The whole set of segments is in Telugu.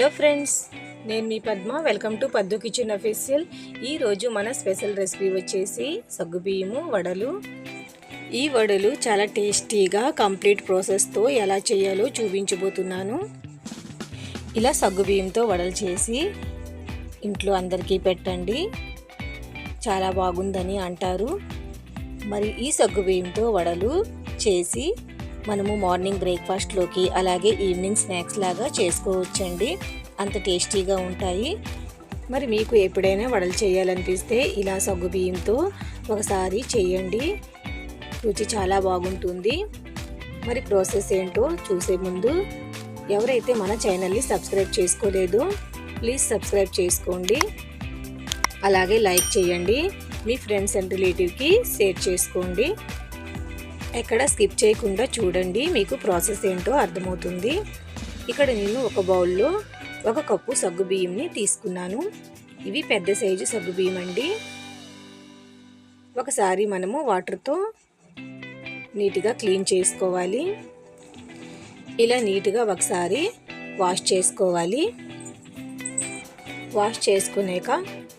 హలో ఫ్రెండ్స్ నేను మీ Padma. Welcome to Paddu kitchen official. ఈరోజు మన స్పెషల్ రెసిపీ వచ్చేసి సగ్గుబియ్యము వడలు. ఈ వడలు చాలా టేస్టీగా కంప్లీట్ ప్రాసెస్తో ఎలా చేయాలో చూపించబోతున్నాను. ఇలా సగ్గుబియ్యంతో వడలు చేసి ఇంట్లో అందరికీ పెట్టండి. చాలా బాగుందని అంటారు. మరి ఈ సగ్గుబియ్యంతో వడలు చేసి మనము మార్నింగ్ బ్రేక్ఫాస్ట్లోకి అలాగే ఈవినింగ్ స్నాక్స్ లాగా చేసుకోవచ్చండి. అంత టేస్టీగా ఉంటాయి. మరి మీకు ఎప్పుడైనా వడలు చేయాలనిపిస్తే ఇలా సగ్గు బియ్యంతో ఒకసారి చేయండి. రుచి చాలా బాగుంటుంది. మరి ప్రాసెస్ ఏంటో చూసే ముందు ఎవరైతే మన ఛానల్ని సబ్స్క్రైబ్ చేసుకోలేదో ప్లీజ్ సబ్స్క్రైబ్ చేసుకోండి. అలాగే లైక్ చేయండి. మీ ఫ్రెండ్స్ అండ్ రిలేటివ్కి షేర్ చేసుకోండి. ఎక్కడ స్కిప్ చేయకుండా చూడండి మీకు ప్రాసెస్ ఏంటో అర్థమవుతుంది. ఇక్కడ నేను ఒక బౌల్లో ఒక కప్పు సగ్గు బియ్యంని తీసుకున్నాను. ఇవి పెద్ద సైజు సగ్గు బియ్యం అండి. ఒకసారి మనము వాటర్తో నీట్గా క్లీన్ చేసుకోవాలి. ఇలా నీట్గా ఒకసారి వాష్ చేసుకోవాలి. వాష్ చేసుకునేక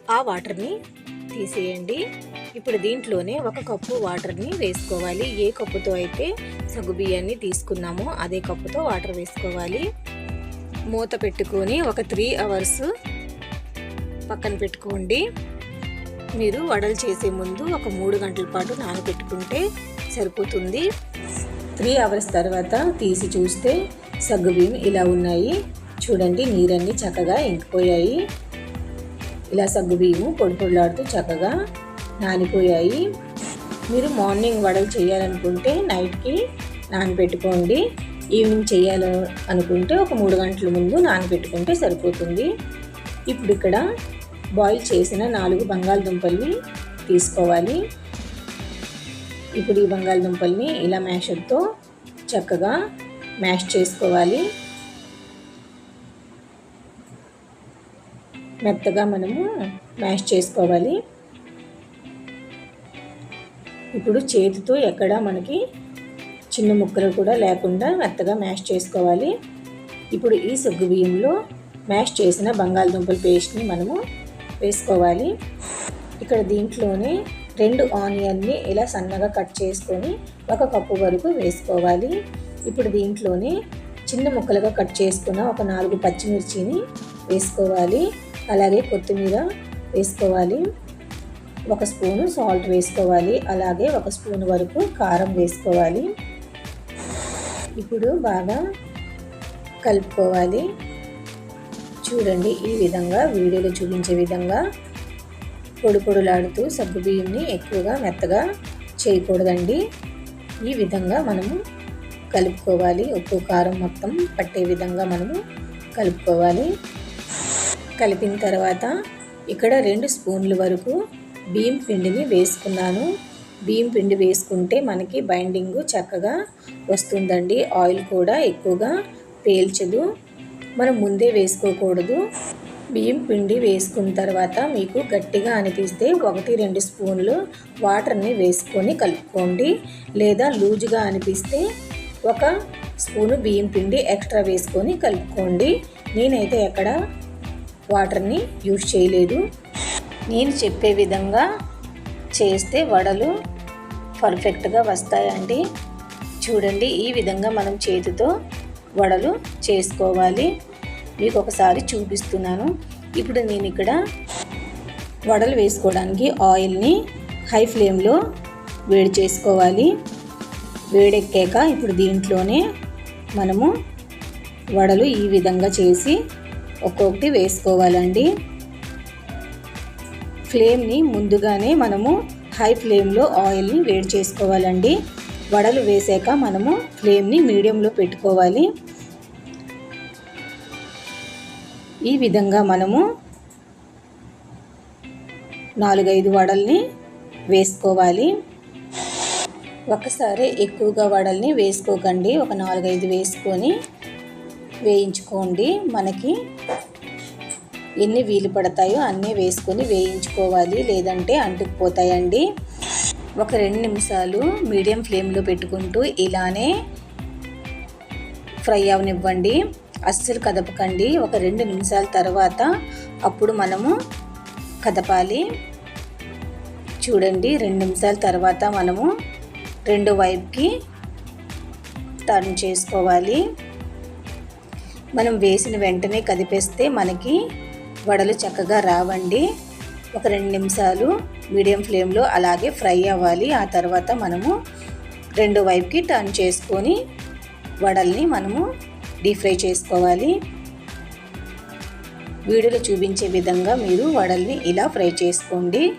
ఆ వాటర్ని తీసేయండి. ఇప్పుడు దీంట్లోనే ఒక కప్పు వాటర్ని వేసుకోవాలి. ఏ కప్పుతో అయితే సగ్గు బియ్యాన్ని తీసుకున్నామో అదే కప్పుతో వాటర్ వేసుకోవాలి. మూత పెట్టుకొని ఒక త్రీ అవర్స్ పక్కన పెట్టుకోండి. మీరు వడలు చేసే ముందు ఒక మూడు గంటల పాటు నానబెట్టుకుంటే సరిపోతుంది. త్రీ అవర్స్ తర్వాత తీసి చూస్తే సగ్గు బియ్యం ఇలా ఉన్నాయి. చూడండి నీరన్నీ చక్కగా ఇంకిపోయాయి. ఇలా సగ్గు బియ్యము పొడి పొడిలాడుతూ చక్కగా నానిపోయాయి. మీరు మార్నింగ్ వడలు చేయాలనుకుంటే నైట్కి నానబెట్టుకోండి. ఈవినింగ్ చేయాలి అనుకుంటే ఒక మూడు గంటల ముందు నానబెట్టుకుంటే సరిపోతుంది. ఇప్పుడు ఇక్కడ బాయిల్ చేసిన నాలుగు బంగాళదుంపల్ని తీసుకోవాలి. ఇప్పుడు ఈ బంగాళదుంపల్ని ఇలా మ్యాషర్తో చక్కగా మ్యాష్ చేసుకోవాలి. మెత్తగా మనము మ్యాష్ చేసుకోవాలి. ఇప్పుడు చేతితో ఎక్కడ మనకి చిన్న ముక్కలు కూడా లేకుండా మెత్తగా మ్యాష్ చేసుకోవాలి. ఇప్పుడు ఈ సగ్గు బియ్యంలో మ్యాష్ చేసిన బంగాళదుంపల పేస్ట్ని మనము వేసుకోవాలి. ఇక్కడ దీంట్లోనే రెండు ఆనియన్ని ఇలా సన్నగా కట్ చేసుకొని ఒక కప్పు వరకు వేసుకోవాలి. ఇప్పుడు దీంట్లోనే చిన్న ముక్కలుగా కట్ చేసుకున్న ఒక నాలుగు పచ్చిమిర్చిని వేసుకోవాలి. అలాగే కొత్తిమీర వేసుకోవాలి. ఒక స్పూను సాల్ట్ వేసుకోవాలి. అలాగే ఒక స్పూన్ వరకు కారం వేసుకోవాలి. ఇప్పుడు బాగా కలుపుకోవాలి. చూడండి ఈ విధంగా వీడియోలో చూపించే విధంగా పొడి పొడులాడుతూ సగ్గు బియ్యంని ఎక్కువగా మెత్తగా చేయకూడదండి. ఈ విధంగా మనము కలుపుకోవాలి. ఉప్పు కారం మొత్తం పట్టే విధంగా మనము కలుపుకోవాలి. కలిపిన తర్వాత ఇక్కడ రెండు స్పూన్ల వరకు బియ్యం పిండిని వేసుకున్నాను. బియ్యం పిండి వేసుకుంటే మనకి బైండింగ్ చక్కగా వస్తుందండి. ఆయిల్ కూడా ఎక్కువగా పేల్చదు. మనం ముందే వేసుకోకూడదు. బియ్యం పిండి వేసుకున్న తర్వాత మీకు గట్టిగా అనిపిస్తే ఒకటి రెండు స్పూన్లు వాటర్ని వేసుకొని కలుపుకోండి. లేదా లూజుగా అనిపిస్తే ఒక స్పూను బియ్యం పిండి ఎక్స్ట్రా వేసుకొని కలుపుకోండి. నేనైతే ఎక్కడ వాటర్ని యూజ్ చేయలేదు. నేను చెప్పే విధంగా చేస్తే వడలు పర్ఫెక్ట్గా వస్తాయండి. చూడండి ఈ విధంగా మనం చేతితో వడలు చేసుకోవాలి. మీకు ఒకసారి చూపిస్తున్నాను. ఇప్పుడు నేను ఇక్కడ వడలు వేసుకోవడానికి ఆయిల్ని హై ఫ్లేమ్లో వేడి చేసుకోవాలి. వేడెక్కాక ఇప్పుడు దీంట్లోనే మనము వడలు ఈ విధంగా చేసి ఒక్కొక్కటి వేసుకోవాలండి. ఫ్లేమ్ని ముందుగానే మనము హై ఫ్లేమ్లో ఆయిల్ని వేడి చేసుకోవాలండి. వడలు వేసాక మనము ఫ్లేమ్ని మీడియంలో పెట్టుకోవాలి. ఈ విధంగా మనము నాలుగైదు వడల్ని వేసుకోవాలి. ఒకసారి ఎక్కువగా వడల్ని వేసుకోకండి. ఒక నాలుగైదు వేసుకొని వేయించుకోండి. మనకి ఎన్ని వీలు పడతాయో అన్నీ వేసుకొని వేయించుకోవాలి లేదంటే అంటుకుపోతాయండి. ఒక రెండు నిమిషాలు మీడియం ఫ్లేమ్లో పెట్టుకుంటూ ఇలానే ఫ్రై అవనివ్వండి. అస్సలు కదపకండి. ఒక రెండు నిమిషాల తర్వాత అప్పుడు మనము కదపాలి. చూడండి రెండు నిమిషాల తర్వాత మనము రెండు వైపుకి టర్న్ చేసుకోవాలి. మనం వేసిన వెంటనే కదిపేస్తే మనకి వడలు చక్కగా రావండి. ఒక రెండు నిమిషాలు మీడియం ఫ్లేమ్లో అలాగే ఫ్రై అవ్వాలి. ఆ తర్వాత మనము రెండు వైపుకి టర్న్ చేసుకొని వడల్ని మనము డీప్ ఫ్రై చేసుకోవాలి. వీడియోలో చూపించే విధంగా మీరు వడల్ని ఇలా ఫ్రై చేసుకోండి.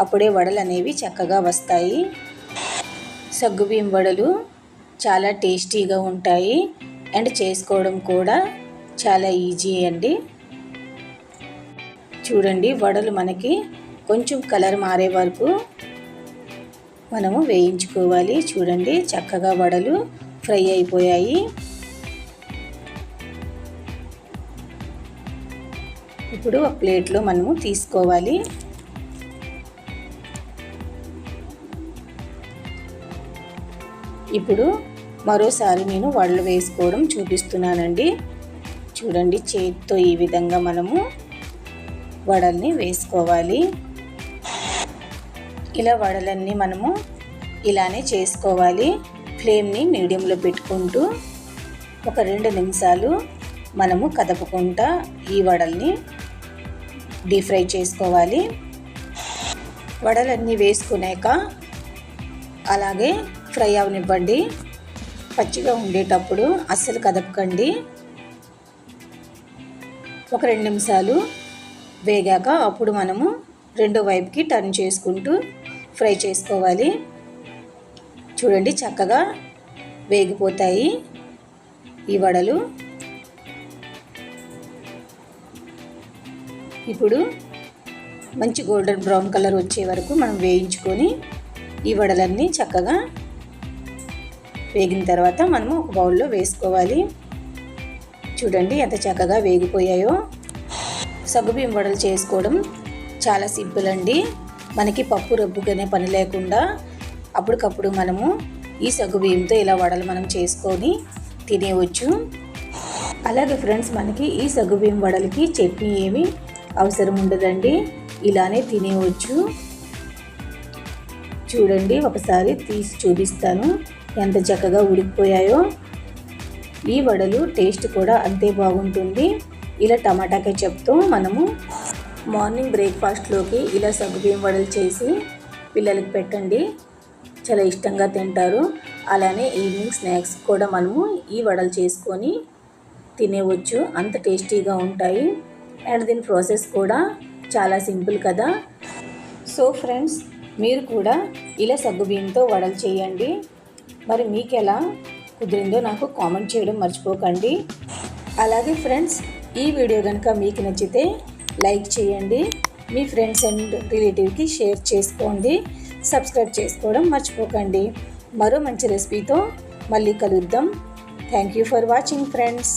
అప్పుడే వడలు అనేవి చక్కగా వస్తాయి. సగ్గుబియ్యం వడలు చాలా టేస్టీగా ఉంటాయి. అండ్ చేసుకోవడం కూడా చాలా ఈజీ అండి. చూడండి వడలు మనకి కొంచెం కలర్ మారే వరకు మనము వేయించుకోవాలి. చూడండి చక్కగా వడలు ఫ్రై అయిపోయాయి. ఇప్పుడు ఒక ప్లేట్లో మనము తీసుకోవాలి. ఇప్పుడు మరోసారి నేను వడలు వేసుకోవడం చూపిస్తున్నానండి. చూడండి చేతితో ఈ విధంగా మనము వడల్ని వేసుకోవాలి. ఇలా వడలన్నీ మనము ఇలానే చేసుకోవాలి. ఫ్లేమ్ని మీడియంలో పెట్టుకుంటూ ఒక రెండు నిమిషాలు మనము కదపకుండా ఈ వడల్ని డీప్ ఫ్రై చేసుకోవాలి. వడలన్నీ వేసుకున్నాక అలాగే ఫ్రై అవనివ్వండి. పచ్చిగా ఉండేటప్పుడు అస్సలు కదపకండి. ఒక రెండు నిమిషాలు వేగాక అప్పుడు మనము రెండో వైపుకి టర్న్ చేసుకుంటూ ఫ్రై చేసుకోవాలి. చూడండి చక్కగా వేగిపోతాయి ఈ వడలు. ఇప్పుడు మంచి గోల్డెన్ బ్రౌన్ కలర్ వచ్చే వరకు మనం వేయించుకొని ఈ వడలన్నీ చక్కగా వేగిన తర్వాత మనము ఒక బౌల్లో వేసుకోవాలి. చూడండి ఎంత చక్కగా వేగిపోయాయో. సగ్గుబియ్యం వడలు చేసుకోవడం చాలా సింపుల్ అండి. మనకి పప్పు రబ్బుగానే పని లేకుండా అప్పటికప్పుడు మనము ఈ సగ్గుబియ్యంతో ఇలా వడలు మనం చేసుకొని తినేవచ్చు. అలాగే ఫ్రెండ్స్ మనకి ఈ సగ్గుబియ్యం వడలకి చట్నీ ఏమి అవసరం ఉండదండి. ఇలానే తినేవచ్చు. చూడండి ఒకసారి తీసి చూపిస్తాను. ఎంత చక్కగా ఉడికిపోయాయో. ఈ వడలు టేస్ట్ కూడా అంతే బాగుంటుంది. ఇలా టమాటా కెచప్తో మనము మార్నింగ్ బ్రేక్ఫాస్ట్లోకి ఇలా సగ్గుబియ్యం వడలు చేసి పిల్లలకి పెట్టండి. చాలా ఇష్టంగా తింటారు. అలానే ఈవినింగ్ స్నాక్స్ కూడా మనము ఈ వడలు చేసుకొని తినేవచ్చు. అంత టేస్టీగా ఉంటాయి. అండ్ దీని ప్రాసెస్ కూడా చాలా సింపుల్ కదా. సో ఫ్రెండ్స్ మీరు కూడా ఇలా సగ్గుబియ్యంతో వడలు చేయండి. మరి మీకు ఎలా కుదిరిందో నాకు కామెంట్ చేయడం మర్చిపోకండి. అలాగే ఫ్రెండ్స్ ఈ వీడియో కనుక మీకు నచ్చితే లైక్ చేయండి. మీ ఫ్రెండ్స్ అండ్ రిలేటివ్కి షేర్ చేసుకోండి. సబ్స్క్రైబ్ చేసుకోవడం మర్చిపోకండి. మరో మంచి రెసిపీతో మళ్ళీ కలుద్దాం. Thank you for watching friends.